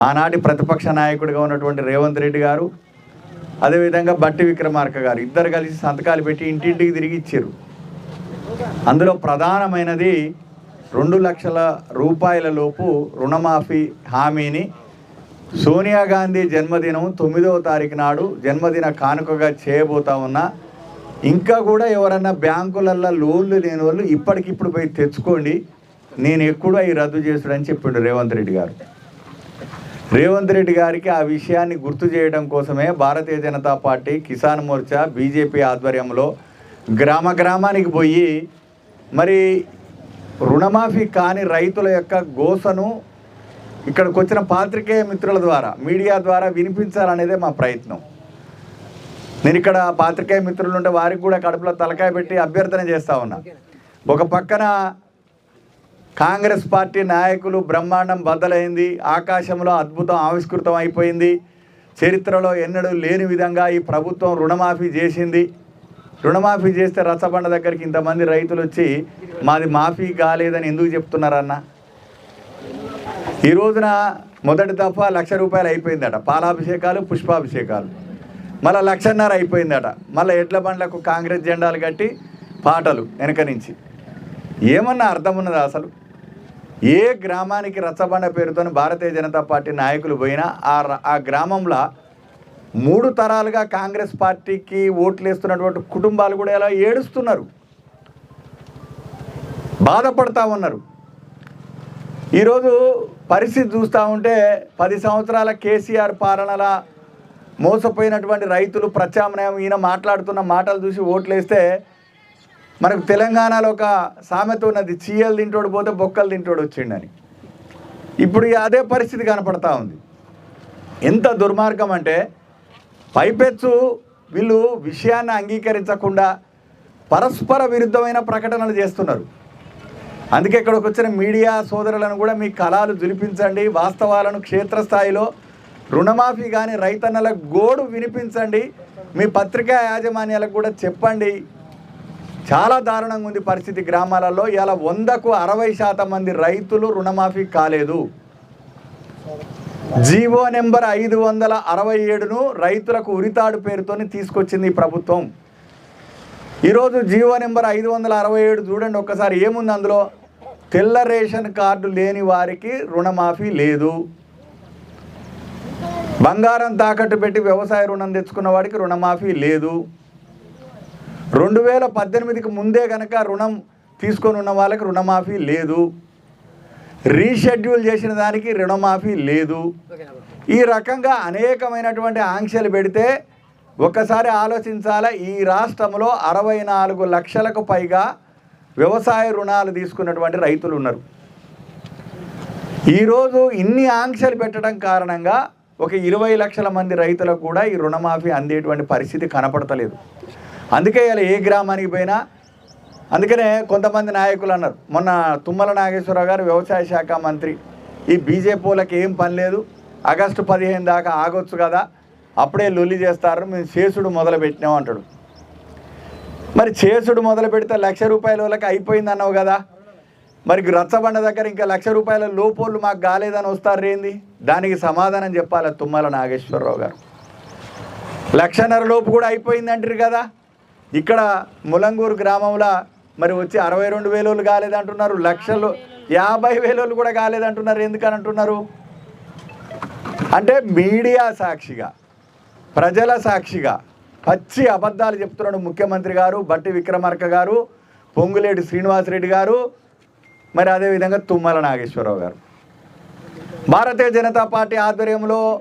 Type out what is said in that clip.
ఆనాటి ప్రతిపక్ష నాయకుడిగా ఉన్నటువంటి రేవంత్ రెడ్డి గారు అదేవిధంగా బట్టి విక్రమార్క గారు ఇద్దరు కలిసి సంతకాలు పెట్టి ఇంటింటికి తిరిగి ఇచ్చారు. అందులో ప్రధానమైనది రెండు లక్షల రూపాయల లోపు రుణమాఫీ హామీని సోనియా గాంధీ జన్మదినం తొమ్మిదవ తారీఖు నాడు జన్మదిన కానుకగా చేయబోతా ఉన్నా ఇంకా కూడా ఎవరన్నా బ్యాంకులల్లో లోన్లు లేని వాళ్ళు ఇప్పటికిప్పుడు పోయి తెచ్చుకోండి నేను ఎక్కడో అవి రద్దు చేసుడని చెప్పిండు రేవంత్ రెడ్డి గారు. రేవంత్ రెడ్డి గారికి ఆ విషయాన్ని గుర్తు చేయడం కోసమే భారతీయ జనతా పార్టీ కిసాన్ మోర్చా బీజేపీ ఆధ్వర్యంలో గ్రామ గ్రామానికి పోయి మరి రుణమాఫీ కాని రైతుల యొక్క గోసను ఇక్కడికి వచ్చిన పాత్రికేయ మిత్రుల ద్వారా మీడియా ద్వారా వినిపించాలనేదే మా ప్రయత్నం. నేను ఇక్కడ పాత్రికేయ మిత్రులు ఉంటే వారికి కూడా కడుపులో తలకాయ పెట్టి అభ్యర్థన చేస్తా ఉన్నా. ఒక పక్కన కాంగ్రెస్ పార్టీ నాయకులు బ్రహ్మాండం బద్దలైంది. ఆకాశంలో అద్భుతం ఆవిష్కృతం అయిపోయింది. చరిత్రలో ఎన్నడూ లేని విధంగా ఈ ప్రభుత్వం రుణమాఫీ చేసింది. రుణమాఫీ చేస్తే రచ్చబండ దగ్గరికి ఇంతమంది రైతులు వచ్చి మాది మాఫీ కాలేదని ఎందుకు చెప్తున్నారన్న? ఈ రోజున మొదటి దఫా లక్ష రూపాయలు అయిపోయిందట. పాలాభిషేకాలు పుష్పాభిషేకాలు. మళ్ళీ లక్షన్నర అయిపోయిందట. మళ్ళీ ఎడ్ల బండ్లకు కాంగ్రెస్ జెండాలు కట్టి పాటలు వెనక నుంచి. ఏమన్నా అర్థం ఉన్నదా అసలు? ఏ గ్రామానికి రచ్చబండ పేరుతో భారతీయ జనతా పార్టీ నాయకులు పోయినా ఆ ఆ గ్రామంలో మూడు తరాలుగా కాంగ్రెస్ పార్టీకి ఓట్లు వేస్తున్నటువంటి కుటుంబాలు కూడా ఎలా ఏడుస్తున్నారు. బాధపడతా ఉన్నారు. ఈరోజు పరిస్థితి చూస్తూ ఉంటే పది సంవత్సరాల కేసీఆర్ పాలనల మోసపోయినటువంటి రైతులు ప్రత్యామ్నాయం ఈయన మాట్లాడుతున్న మాటలు చూసి ఓట్లేస్తే మనకు తెలంగాణలో ఒక సామెత ఉన్నది చీయలు తింటోడు పోతే బొక్కలు తింటోడు వచ్చిండని. ఇప్పుడు అదే పరిస్థితి కనపడతా ఉంది. ఎంత దుర్మార్గం అంటే పైపెచ్చు వీళ్ళు విషయాన్ని అంగీకరించకుండా పరస్పర విరుద్ధమైన ప్రకటనలు చేస్తున్నారు. అందుకే ఇక్కడికి వచ్చిన మీడియా సోదరులను కూడా మీ కళాలు జులిపించండి వాస్తవాలను క్షేత్రస్థాయిలో రుణమాఫీ కానీ రైతన్నల గోడు వినిపించండి మీ పత్రికా యాజమాన్యాలకు కూడా చెప్పండి చాలా దారుణంగా ఉంది పరిస్థితి గ్రామాలలో. ఇలా వందకు అరవై శాతం మంది రైతులు రుణమాఫీ కాలేదు. జీవో నెంబర్ ఐదు వందల అరవై ఏడును రైతులకు ఉరితాడు పేరుతోని తీసుకొచ్చింది ఈ ప్రభుత్వం. ఈరోజు జీవో నెంబర్ ఐదు వందల అరవై ఏడు చూడండి ఒక్కసారి ఏముంది అందులో? తెల్ల రేషన్ కార్డు లేని వారికి రుణమాఫీ లేదు. బంగారం తాకట్టు పెట్టి వ్యవసాయ రుణం తెచ్చుకున్న వాడికి రుణమాఫీ లేదు. రెండు వేల పద్దెనిమిదికి ముందే కనుక రుణం తీసుకొని ఉన్న వాళ్ళకి రుణమాఫీ లేదు. రీషెడ్యూల్ చేసిన దానికి రుణమాఫీ లేదు. ఈ రకంగా అనేకమైనటువంటి ఆంక్షలు పెడితే ఒక్కసారి ఆలోచించాలా? ఈ రాష్ట్రంలో అరవై నాలుగు లక్షలకు పైగా వ్యవసాయ రుణాలు తీసుకున్నటువంటి రైతులు ఉన్నారు. ఈరోజు ఇన్ని ఆంక్షలు పెట్టడం కారణంగా ఒక ఇరవై లక్షల మంది రైతులకు కూడా ఈ రుణమాఫీ అందేటువంటి పరిస్థితి కనపడతలేదు. అందుకే ఇలా ఏ గ్రామానికి పోయినా అందుకనే కొంతమంది నాయకులు అన్నారు. మొన్న తుమ్మల నాగేశ్వరరావు గారు వ్యవసాయ శాఖ మంత్రి. ఈ బీజేపీలకు ఏం పని లేదు. ఆగస్టు పదిహేను దాకా ఆగొచ్చు కదా. అప్పుడే లొల్లి చేస్తారు. మేము చేసుడు మొదలు పెట్టినాం అంటాడు. మరి చేసుడు మొదలు పెడితే లక్ష రూపాయల వాళ్ళకి అయిపోయింది అన్నావు కదా. మరి రచ్చబండ దగ్గర ఇంకా లక్ష రూపాయల లోపోళ్ళు మాకు కాలేదని వస్తారు ఏంది? దానికి సమాధానం చెప్పాలి తుమ్మల నాగేశ్వరరావు గారు. లక్షన్నర లోపు కూడా అయిపోయింది అంటారు కదా. ఇక్కడ ములంగూరు గ్రామంలో మరి వచ్చి అరవై రెండు వేలు కాలేదంటున్నారు లక్షలు యాభై వేలు కూడా కాలేదంటున్నారు ఎందుకని అంటున్నారు? అంటే మీడియా సాక్షిగా ప్రజల సాక్షిగా పచ్చి అబద్ధాలు చెప్తున్నాడు ముఖ్యమంత్రి గారు బట్టి విక్రమార్క గారు పొంగులేటి శ్రీనివాసరెడ్డి గారు మరి అదేవిధంగా తుమ్మల నాగేశ్వరరావు గారు. భారతీయ జనతా పార్టీ ఆధ్వర్యంలో